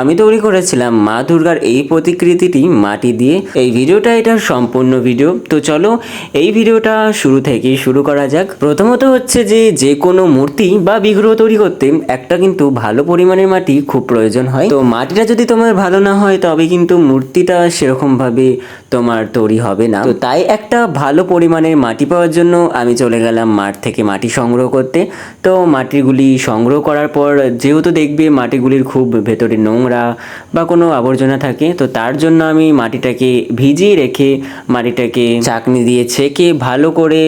আমি তৈরি করেছিলাম মা দুর্গার এই প্রতিকৃতিটি মাটি দিয়ে। এই ভিডিওটা এটার সম্পূর্ণ ভিডিও। তো চলো, এই ভিডিওটা শুরু থেকেই শুরু করা যাক। প্রথমত হচ্ছে যে যে কোনো মূর্তি বা বিগ্রহ তৈরি করতে একটা কিন্তু ভালো পরিমাণের মাটি খুব প্রয়োজন হয়। তো মাটিটা যদি তোমার ভালো না হয়, তবে কিন্তু মূর্তিটা সেরকমভাবে তোমার তৈরি হবে না। তো তাই একটা ভালো পরিমাণের মাটি পাওয়ার জন্য আমি চলে গেলাম মাঠ থেকে মাটি সংগ্রহ করতে। তো মাটিগুলি সংগ্রহ করার পর, যেহেতু দেখবে মাটিগুলির খুব ভেতরে নোংরা বা কোনো আবর্জনা থাকে, তো তার জন্য আমি মাটিটাকে ভিজিয়ে রেখে মাটিটাকে চাকনি দিয়ে ছেঁকে ভালো করে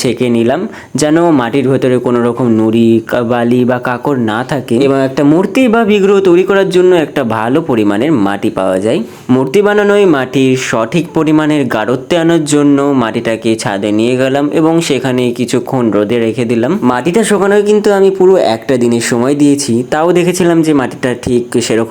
ছেঁকে নিলাম, যেন মাটির ভেতরে কোনো রকম নুড়ি, বালি বা কাকড় না থাকে এবং একটা মূর্তি বা বিগ্রহ তৈরি করার জন্য একটা ভালো পরিমাণের মাটি পাওয়া যায়। মূর্তি বানানোয় মাটির সঠিক পরিমাণের গাঢ়ত্বে আনার জন্য মাটিটাকে ছাদে নিয়ে গেলাম এবং সেখানে কিছুক্ষণ রোদে রেখে দিলাম। মাটিটা শুকানোয় কিন্তু আমি পুরো একটা দিনের সময় দিয়েছি, তাও দেখেছিলাম যে মাটিটা ঠিক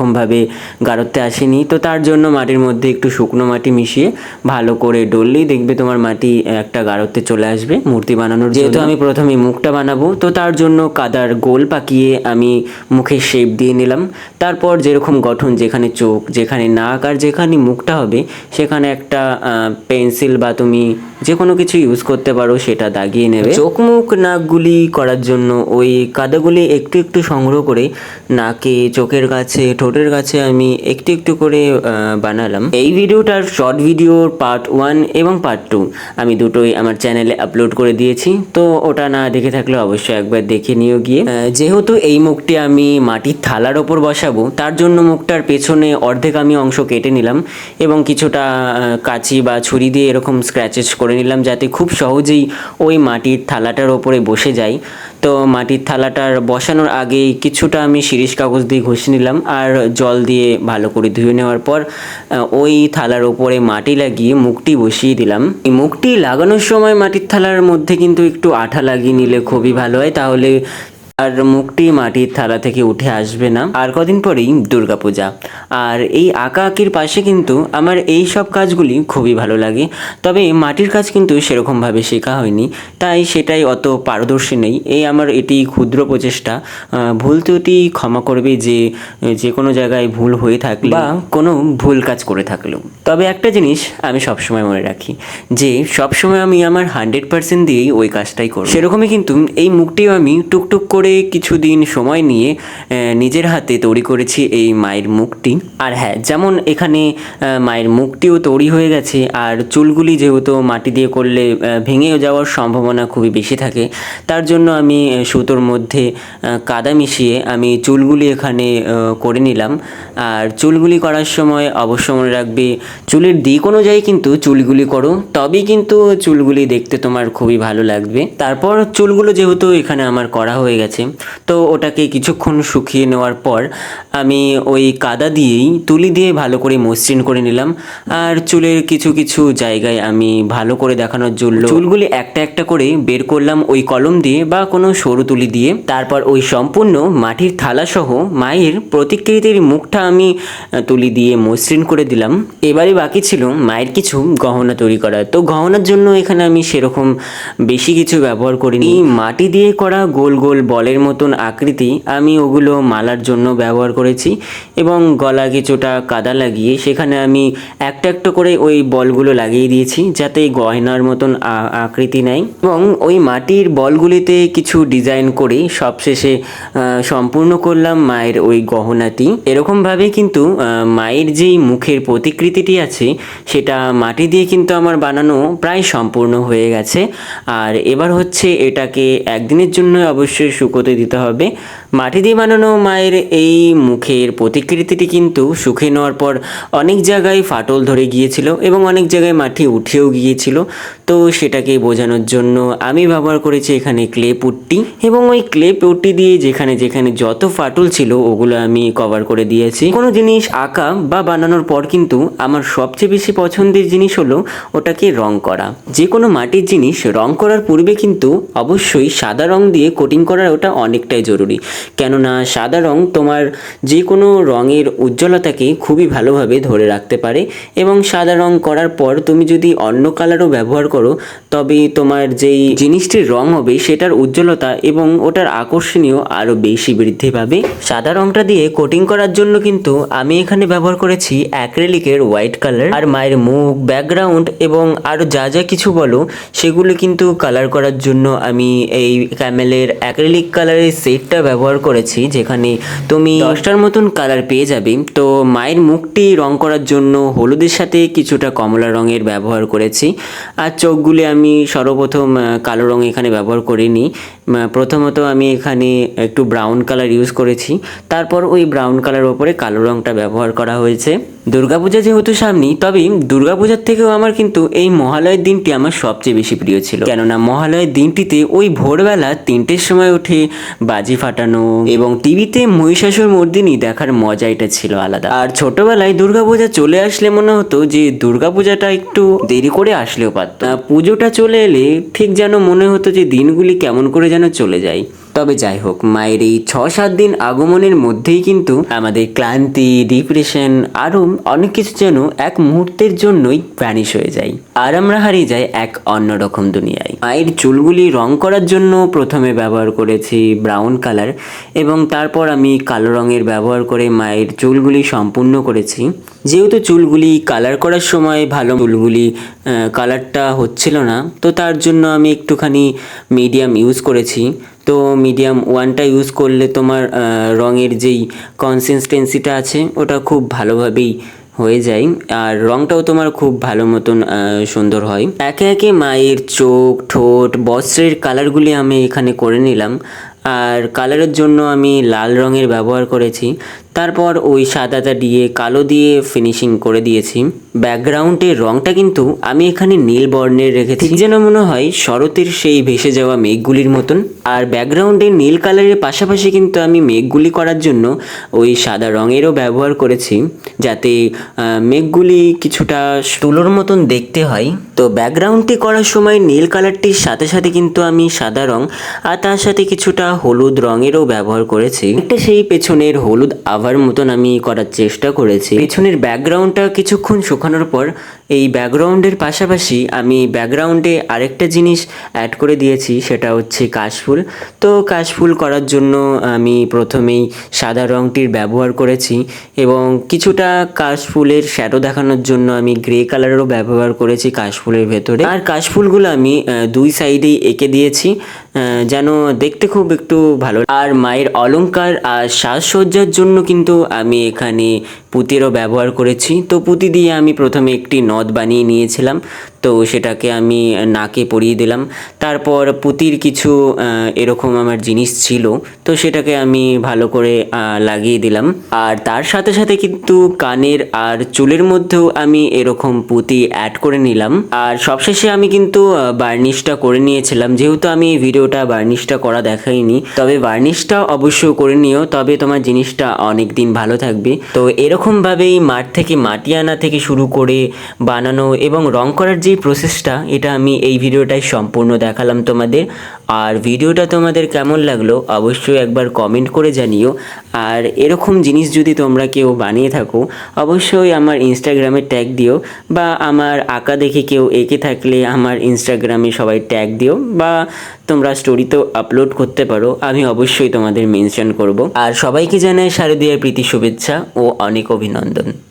সেরকমভাবে গাঢ়ত্বে আসেনি। তো তার জন্য মাটির মধ্যে একটু শুকনো মাটি মিশিয়ে ভালো করে ডললেই দেখবে তোমার মাটি একটা গাঢ়ত্বে চলে আসবে মূর্তি বানানোর যেহেতু আমি প্রথমে মুখটা বানাবো তো তার জন্য কাদার গোল পাকিয়ে আমি মুখের শেপ দিয়ে নিলাম। তারপর যেরকম গঠন যেখানে চোখ যেখানে নাক আর যেখানে মুখটা হবে সেখানে একটা পেন্সিল বা তুমি যে কোনো কিছু ইউজ করতে পারো সেটা দাগিয়ে নেবে। চোখ মুখ নাকগুলি করার জন্য ওই কাদাগুলি একটু একটু সংগ্রহ করে নাকে চোখের কাছে ঠোঁটের কাছে আমি একটু একটু করে বানালাম। এই ভিডিওটার শর্ট ভিডিওর পার্ট ওয়ান এবং পার্ট টু আমি দুটোই আমার চ্যানেলে আপলোড করে দিয়েছি। তো ওটা না দেখে থাকলে অবশ্যই একবার দেখে নিও গিয়ে। যেহেতু এই মুখটি আমি মাটির থালার ওপর বসাবো, তার জন্য মুখটার পেছনে অর্ধেক আমি অংশ কেটে নিলাম এবং কিছুটা কাঁচি বা ছুরি দিয়ে এরকম স্ক্র্যাচেস করে নিলাম যাতে খুব সহজেই ওই মাটির থালাটার ওপরে বসে যায়। তো মাটির থালাটার বসানোর আগে কিছুটা আমি শিরিষ কাগজ দিয়ে ঘষে নিলাম। আর জল দিয়ে ভালো করে ধুয়ে নেওয়ার পর ওই থালার ওপরে মাটি লাগিয়ে মুখটি বসিয়ে দিলাম। এই মুখটি লাগানোর সময় মাটির থালার মধ্যে কিন্তু একটু আঠা লাগিয়ে নিলে খুবই ভালো হয়। তাহলে আর মুখটি মাটির থালা থেকে উঠে আসবে না। আর কদিন পরেই দুর্গাপূজা। আর এই আঁকা আঁকির পাশে কিন্তু আমার এই সব কাজগুলি খুবই ভালো লাগে। তবে মাটির কাজ কিন্তু সেরকমভাবে শেখা হয়নি। তাই সেটাই অত পারদর্শী নেই। এই আমার এটি ক্ষুদ্র প্রচেষ্টা। ভুল ত্রুটি ক্ষমা করবে যে যে কোনো জায়গায় ভুল হয়ে থাকলে বা কোনো ভুল কাজ করে থাকলেও। তবে একটা জিনিস আমি সবসময় মনে রাখি যে সবসময় আমি আমার হান্ড্রেড পার্সেন্ট দিয়েই ওই কাজটাই করব। সেরকমই কিন্তু এই মুখটিও আমি টুকটুক করে কিছুদিন সময় নিয়ে নিজের হাতে তৈরি করেছি এই মায়ের মুখটি। আর হ্যাঁ যেমন এখানে মায়ের মুখটিও তৈরি হয়ে গেছে, আর চুলগুলি যেহেতু মাটি দিয়ে করলে ভেঙেও যাওয়ার সম্ভাবনা খুবই বেশি থাকে, তার জন্য আমি সুতোর মধ্যে কাদা মিশিয়ে আমি চুলগুলি এখানে করে নিলাম। আর চুলগুলি করার সময় অবশ্য মনে রাখবে, চুলের দিক অনুযায়ী কিন্তু চুলগুলি করো, তবেই কিন্তু চুলগুলি দেখতে তোমার খুবই ভালো লাগবে। তারপর চুলগুলো যেহেতু এখানে আমার করা হয়ে গেছে তো ওটাকে কিছুক্ষণ শুকিয়ে নেওয়ার পর আমি ওই কাদা দিয়েই তুলি দিয়ে ভালো করে মসৃণ করে নিলাম। আর চুলের কিছু কিছু জায়গায় আমি ভালো করে দেখানোর জন্য চুলগুলি একটা একটা করে বের করলাম ওই কলম দিয়ে বা কোনো সরু তুলি দিয়ে। তারপর ওই সম্পূর্ণ মাটির থালা সহ মায়ের প্রতিকৃতির মুখটা আমি তুলি দিয়ে মসৃণ করে দিলাম। এবারে বাকি ছিল মায়ের কিছু গহনা তৈরি করা। তো গহনার জন্য এখানে আমি সেরকম বেশি কিছু ব্যবহার করিনি। মাটি দিয়ে করা গোল গোল বলের মতন আকৃতি, আমি ওগুলো মালার জন্য ব্যবহার করেছি এবং গলা কিছুটা কাদা লাগিয়ে সেখানে আমি একটা একটা করে ওই বলগুলো লাগিয়ে দিয়েছি যাতে গয়নার মতন আকৃতি নেয় এবং ওই মাটির বলগুলিতে কিছু ডিজাইন করে সবশেষে সম্পূর্ণ করলাম মায়ের ওই গহনাটি। এরকমভাবে কিন্তু মায়ের যেই মুখের প্রতিকৃতিটি আছে, সেটা মাটি দিয়ে কিন্তু আমার বানানো প্রায় সম্পূর্ণ হয়ে গেছে। আর এবার হচ্ছে এটাকে একদিনের জন্য অবশ্যই শুকোতে দিতে হবে। মাটি দিয়ে বানানো মায়ের এই মুখের প্রতিকৃতিটি কিন্তু শুকিয়ে নেওয়ার পর অনেক জায়গায় ফাটল ধরে গিয়েছিল এবং অনেক জায়গায় মাটি উঠেও গিয়েছিল। তো সেটাকে বোঝানোর জন্য আমি ব্যবহার করেছি এখানে ক্লে পুট্টি এবং ওই ক্লে পুট্টি দিয়ে যেখানে যেখানে যত ফাটল ছিল ওগুলো আমি কভার করে দিয়েছি। কোনো জিনিস আঁকা বা বানানোর পর কিন্তু আমার সবচেয়ে বেশি পছন্দের জিনিস হলো ওটাকে রং করা। যে কোনো মাটির জিনিস রং করার পূর্বে কিন্তু অবশ্যই সাদা রং দিয়ে কোটিং করার ওটা অনেকটাই জরুরি। কেননা সাদা রং তোমার যে কোনো রঙের উজ্জ্বলতাকে খুবই ভালোভাবে ধরে রাখতে পারে এবং সাদা রং করার পর তুমি যদি অন্য কালারও ব্যবহার করো, তবে তোমার যেই জিনিসটির রং হবে সেটার উজ্জ্বলতা এবং ওটার আকর্ষণীয় আরও বেশি বৃদ্ধি পাবে। সাদা রংটা দিয়ে কোটিং করার জন্য কিন্তু আমি এখানে ব্যবহার করেছি অ্যাক্রেলিকের হোয়াইট কালার আর মায়ের মুখ ব্যাকগ্রাউন্ড এবং আরও যা যা কিছু বলো, সেগুলো কিন্তু কালার করার জন্য আমি এই ক্যামেলের অ্যাক্রেলিক কালারের সেটটা ব্যবহার করেছি, যেখানে তুমি দশটার মতন কালার পেয়ে যাবে। তো মায়ের মুখটি রং করার জন্য হলুদের সাথে কিছুটা কমলা রঙের ব্যবহার করেছি। আর চোখগুলি আমি সর্বপ্রথম কালো রং এখানে ব্যবহার করিনি। প্রথমত আমি এখানে একটু ব্রাউন কালার ইউজ করেছি। তারপর ওই ব্রাউন কালার ওপরে কালো রংটা ব্যবহার করা হয়েছে। দুর্গাপূজা যেহেতু সামনেই তবে দুর্গাপূজার থেকেও আমার কিন্তু এই মহালয়ের দিনটি আমার সবচেয়ে বেশি প্রিয় ছিল। কেননা মহালয়ের দিনটিতে ওই ভোরবেলা তিনটের সময় উঠে বাজি ফাটানো এবং টিভিতে মহিষাসুর মর্দিনী দেখার মজা এটা ছিল আলাদা। আর ছোটবেলায় দুর্গাপূজা চলে আসলে মনে হতো যে, দুর্গাপূজাটা একটু দেরি করে আসলেও পারত। পুজোটা চলে এলে ঠিক যেন মনে হতো যে, দিনগুলি কেমন করে যেন চলে যায়। তবে যাই হোক মায়ের এই ছ সাত দিন আগমনের মধ্যেই কিন্তু আমাদের ক্লান্তি ডিপ্রেশন আরও অনেক কিছু যেন এক মুহূর্তের জন্যই ভ্যানিশ হয়ে যায়। আর আমরা হারিয়ে যাই এক অন্যরকম দুনিয়ায়। মায়ের চুলগুলি রং করার জন্য প্রথমে ব্যবহার করেছি ব্রাউন কালার এবং তারপর আমি কালো রঙের ব্যবহার করে মায়ের চুলগুলি সম্পূর্ণ করেছি। যেহেতু চুলগুলি কালার করার সময় ভালো চুলগুলি কালারটা হচ্ছিল না, তো তার জন্য আমি একটুখানি মিডিয়াম ইউজ করেছি। তো মিডিয়াম ওয়ানটা ইউজ করলে তোমার রঙের যেই কনসিস্টেন্সিটা আছে, ওটা খুব ভালোভাবেই হয়ে যায়। আর রংটাও তোমার খুব ভালো মতন সুন্দর হয়। একে একে মায়ের চোখ, ঠোঁট, বস্ত্রের কালারগুলি আমি এখানে করে নিলাম। আর কালারের জন্য আমি লাল রঙের ব্যবহার করেছি। তারপর ওই সাদাটা দিয়ে, কালো দিয়ে ফিনিশিং করে দিয়েছি। ব্যাকগ্রাউন্ডের রংটা কিন্তু আমি এখানে নীল বর্ণের রেখেছি। যেন মনে হয় শরতের সেই ভেসে যাওয়া মেঘগুলির মতন। আর ব্যাকগ্রাউন্ডে নীল কালারের পাশাপাশি কিন্তু আমি মেঘগুলি করার জন্য ওই সাদা রঙেরও ব্যবহার করেছি। যাতে মেঘগুলি কিছুটা তুলোর মতন দেখতে হয়। তো ব্যাকগ্রাউন্ডটি করার সময় নীল কালারটির সাথে সাথে কিন্তু আমি সাদা রং আর তার সাথে কিছুটা হলুদ রঙেরও ব্যবহার করেছি। একটা সেই পেছনের হলুদ আভার মতন আমি করার চেষ্টা করেছি। পেছনের ব্যাকগ্রাউন্ডটা কিছুক্ষণ শুকানোর পর এই ব্যাকগ্রাউন্ডের পাশাপাশি আমি ব্যাকগ্রাউন্ডে আরেকটা জিনিস অ্যাড করে দিয়েছি, সেটা হচ্ছে কাশফুল। তো কাশফুল করার জন্য আমি প্রথমেই সাদা রঙটির ব্যবহার করেছি এবং কিছুটা কাশফুলের শ্যাডো দেখানোর জন্য আমি গ্রে কালারেরও ব্যবহার করেছি কাশফুলের ভেতরে। আর কাশফুলগুলো আমি দুই সাইডেই এঁকে দিয়েছি যেন দেখতে খুব একটু ভালো আর মায়ের অলংকার আর সাজসজ্জার জন্য কিন্তু আমি এখানে পুঁতিরও ব্যবহার করেছি। তো পুঁতি দিয়ে আমি প্রথমে একটি নদ বানিয়ে নিয়েছিলাম। তো সেটাকে আমি নাকে পরিয়ে দিলাম। তারপর পুঁতির কিছু এরকম আমার জিনিস ছিল, তো সেটাকে আমি ভালো করে লাগিয়ে দিলাম। আর তার সাথে সাথে কিন্তু কানের আর চুলের মধ্যেও আমি এরকম পুঁতি অ্যাড করে নিলাম। আর সবশেষে আমি কিন্তু বার্নিশটা করে নিয়েছিলাম। যেহেতু আমি এই ভিডিওটা বার্নিশটা করা দেখাইনি, তবে বার্নিশটা অবশ্যই করে নিও, তবে তোমার জিনিসটা অনেক দিন ভালো থাকবে। তো এরকমভাবেই মাঠ থেকে মাটি আনা থেকে শুরু করে বানানো এবং রং করার যে প্রসেসটা এটা আমি এই ভিডিওটাই সম্পূর্ণ দেখালাম তোমাদের। আর ভিডিওটা তোমাদের কেমন লাগল, অবশ্যই একবার কমেন্ট করে জানিও। আর এরকম জিনিস যদি তোমরা কেউ বানিয়ে থাকো, অবশ্যই আমার ইনস্টাগ্রামে ট্যাগ দিও, বা আমার আঁকা দেখে কেউ এঁকে থাকলে আমার ইনস্টাগ্রামে সবাই ট্যাগ দিও, বা তোমরা স্টোরিতেও আপলোড করতে পারো, আমি অবশ্যই তোমাদের মেনশন করব। আর সবাইকে জানাই শারদীয়ার প্রীতি শুভেচ্ছা ও অনেক অভিনন্দন।